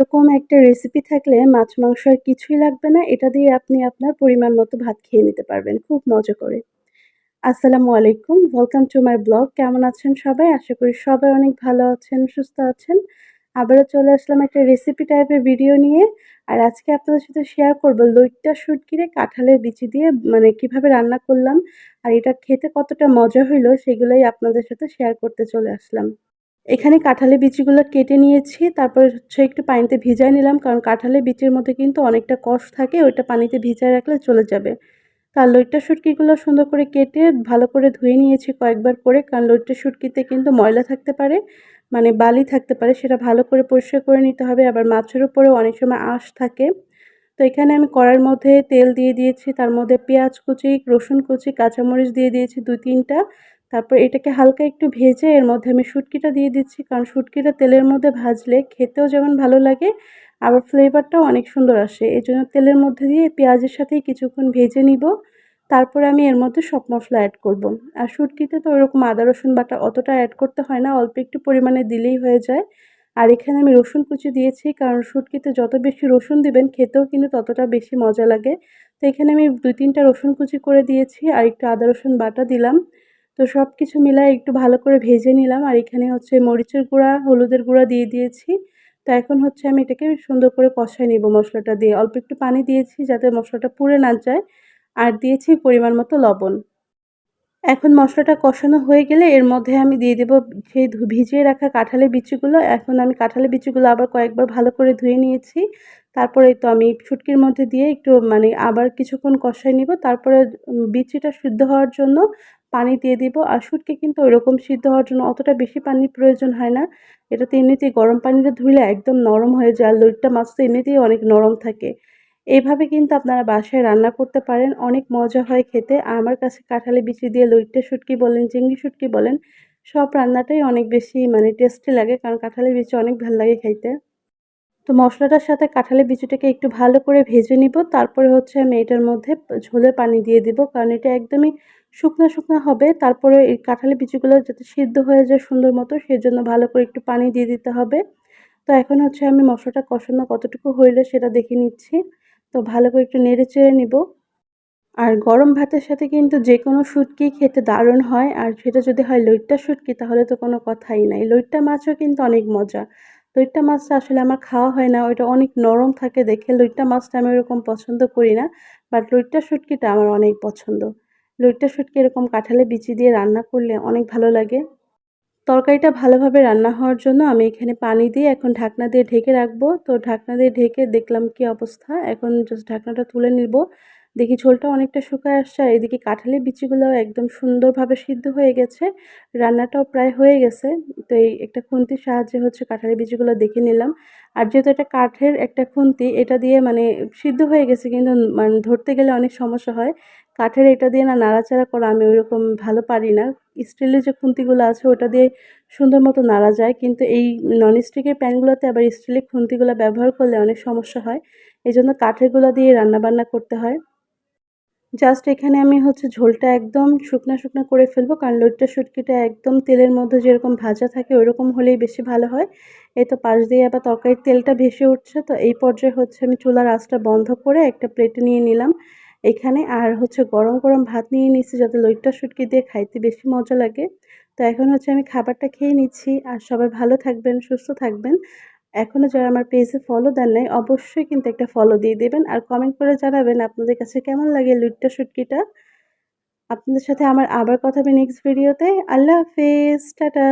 এরকম একটা রেসিপি থাকলে মাছ, মাংস আর কিছুই লাগবে না। এটা দিয়ে আপনি আপনার পরিমাণ মতো ভাত খেয়ে নিতে পারবেন। খুব মজা করে। আসসালামু আলাইকুম। ওয়েলকাম টু মাই ব্লগ কেমন আছেন সবাই? আশা করি সবাই অনেক ভালো আছেন, সুস্থ আছেন। আবারও চলে আসলাম একটা রেসিপি টাইপের ভিডিও নিয়ে। আর আজকে আপনাদের সাথে শেয়ার করব লইট্টা শুটকিরে কাঁঠালের বিচি দিয়ে মানে কীভাবে রান্না করলাম। আর এটা খেতে কতটা মজা হইল, সেগুলোই আপনাদের সাথে শেয়ার করতে চলে আসলাম। এখানে কাঁঠালের বিচিগুলো কেটে নিয়েছি, তারপর হচ্ছে একটু পানিতে ভিজায় নিলাম, কারণ কাঁঠালের বিচির মধ্যে কিন্তু অনেকটা কষ থাকে, ওইটা পানিতে ভিজায় রাখলে চলে যাবে। তার লইট্টা শুটকিগুলো সুন্দর করে কেটে ভালো করে ধুয়ে নিয়েছি কয়েকবার করে, কারণ লইট্টা শুটকিতে কিন্তু ময়লা থাকতে পারে মানে বালি থাকতে পারে, সেটা ভালো করে পরিষ্কার করে নিতে হবে। আবার মাছের উপরেও অনেক সময় আঁশ থাকে। তো এখানে আমি কড়ার মধ্যে তেল দিয়ে দিয়েছি, তার মধ্যে পেঁয়াজ কুচি, রসুন কুচি, কাঁচামরিচ দিয়ে দিয়েছি দুই তিনটা তারপর এটাকে হালকা একটু ভেজে এর মধ্যে আমি শুটকিটা দিয়ে দিচ্ছি। কারণ শুটকিটা তেলের মধ্যে ভাজলে খেতেও যেমন ভালো লাগে, আবার ফ্লেভারটাও অনেক সুন্দর আসে। এই জন্য তেলের মধ্যে দিয়ে পেঁয়াজের সাথেই কিছুক্ষণ ভেজে নিব। তারপরে আমি এর মধ্যে সব মশলা অ্যাড করব। আর শুটকিতে তো ওরকম আদা, রসুন বাটা অতটা অ্যাড করতে হয় না, অল্প একটু পরিমাণে দিলেই হয়ে যায়। আর এখানে আমি রসুন কুচি দিয়েছি, কারণ শুটকিতে যত বেশি রসুন দিবেন খেতেও কিন্তু ততটা বেশি মজা লাগে। তো এখানে আমি দুই তিনটা রসুন কুচি করে দিয়েছি, আর একটু আদা, রসুন বাটা দিলাম। তো সব কিছু মিলায় একটু ভালো করে ভেজে নিলাম। আর এখানে হচ্ছে মরিচের গুঁড়া, হলুদের গুঁড়া দিয়ে দিয়েছি। তো এখন হচ্ছে আমি এটাকে সুন্দর করে কষাই নিব মশলাটা দিয়ে। অল্প একটু পানি দিয়েছি যাতে মশলাটা পুড়ে না যায়। আর দিয়েছি পরিমাণ মতো লবণ। এখন মশলাটা কষানো হয়ে গেলে এর মধ্যে আমি দিয়ে দেবো সেই ভিজিয়ে রাখা কাঁঠালের বিচিগুলো। এখন আমি কাঁঠালের বিচিগুলো আবার কয়েকবার ভালো করে ধুয়ে নিয়েছি। তারপরে তো আমি ছুটকির মধ্যে দিয়ে একটু মানে আবার কিছুক্ষণ কষাই নিব। তারপরে বিচিটা সিদ্ধ হওয়ার জন্য পানি দিয়ে দিব। আর শুটকি কিন্তু ওইরকম সিদ্ধ হওয়ার জন্য অতটা বেশি পানির প্রয়োজন হয় না। এটাতে এমনিতেই গরম পানিতে ধুইলে একদম নরম হয়ে যায়। আর লইট্টা মাছ তো এমনিতেই অনেক নরম থাকে। এইভাবে কিন্তু আপনারা বাসায় রান্না করতে পারেন। অনেক মজা হয় খেতে। আমার কাছে কাঁঠালি বিচি দিয়ে লইট্টা শুটকি বলেন, চিংড়ি শুটকি বলেন, সব রান্নাটাই অনেক বেশি মানে টেস্টি লাগে। কারণ কাঁঠালি বিচি অনেক ভালো লাগে খাইতে। তো মশলাটার সাথে কাঁঠালি বিচিটাকে একটু ভালো করে ভেজে নিব। তারপরে হচ্ছে আমি এটার মধ্যে ঝোলের পানি দিয়ে দিব, কারণ এটা একদমই শুকনো শুকনো হবে। তারপরে এই কাঁঠালি বিচিগুলো যাতে সিদ্ধ হয়ে যায় সুন্দর মতো, সেজন্য ভালো করে একটু পানি দিয়ে দিতে হবে। তো এখন হচ্ছে আমি মশলাটা কষানো কতটুকু হইলে সেটা দেখে নিচ্ছি। তো ভালো করে একটু নেড়ে চেড়ে নিব। আর গরম ভাতের সাথে কিন্তু যে কোনো শুটকি খেতে দারুণ হয়। আর সেটা যদি হয় লইট্টা শুটকি তাহলে তো কোনো কথাই নাই। লইট্টা মাছও কিন্তু অনেক মজা। লইট্টা মাছটা আসলে আমার খাওয়া হয় না, ওইটা অনেক নরম থাকে দেখে। লইট্টা মাছটা আমি ওরকম পছন্দ করি না বাট লইট্টা শুটকিটা আমার অনেক পছন্দ। লইট্টা শুটকি এরকম কাঁঠালে বিচি দিয়ে রান্না করলে অনেক ভালো লাগে। তরকারিটা ভালোভাবে রান্না হওয়ার জন্য আমি এখানে পানি দিয়ে এখন ঢাকনা দিয়ে ঢেকে রাখব। তো ঢাকনা দিয়ে ঢেকে দেখলাম কি অবস্থা, এখন জাস্ট ঢাকনাটা তুলে নিব। দেখি ঝোলটা অনেকটা শুকায় আসছে, আর এদিকে কাঁঠালের বিচিগুলোও একদম সুন্দরভাবে সিদ্ধ হয়ে গেছে, রান্নাটাও প্রায় হয়ে গেছে। তো এই একটা খুন্তির সাহায্যে হচ্ছে কাঁঠালের বিচিগুলো দেখে নিলাম। আর যেহেতু এটা কাঠের একটা খুন্তি, এটা দিয়ে মানে সিদ্ধ হয়ে গেছে কিন্তু মানে ধরতে গেলে অনেক সমস্যা হয়। কাঠের এটা দিয়ে না নাড়াচাড়া করা আমি ওইরকম ভালো পারি না। স্টিলের যে খুন্তিগুলো আছে ওটা দিয়ে সুন্দর মতো নাড়া যায়, কিন্তু এই ননস্টিকের প্যানগুলোতে আবার স্টিলের খুন্তিগুলো ব্যবহার করলে অনেক সমস্যা হয়। এই জন্য কাঠেরগুলো দিয়ে রান্নাবান্না করতে হয়। জাস্ট এখানে আমি হচ্ছে ঝোলটা একদম শুকনা শুকনা করে ফেলব, কারণ লইট্টা শুটকিটা একদম তেলের মধ্যে যেরকম ভাজা থাকে ওরকম হলেই বেশি ভালো হয়। এই তো পাশ দিয়ে আবার তরকারির তেলটা ভেসে উঠছে, তো এই পর্যায়ে হচ্ছে আমি চুলার আঁচটা বন্ধ করে একটা প্লেটে নিয়ে নিলাম। এখানে আর হচ্ছে গরম গরম ভাত নিয়ে নিচ্ছি যাতে লইট্টা শুটকি দিয়ে খাইতে বেশি মজা লাগে। তো এখন হচ্ছে আমি খাবারটা খেয়ে নিচ্ছি, আর সবাই ভালো থাকবেন, সুস্থ থাকবেন। এখনও যারা আমার পেজে ফলো দেন নাই, অবশ্যই কিন্তু একটা ফলো দিয়ে দেবেন আর কমেন্ট করে জানাবেন আপনাদের কাছে কেমন লাগে লুটটা শুটকিটা আপনাদের সাথে আমার আবার কথা হবে নেক্সট ভিডিওতে আল্লাহ হাফেজ, টাটা।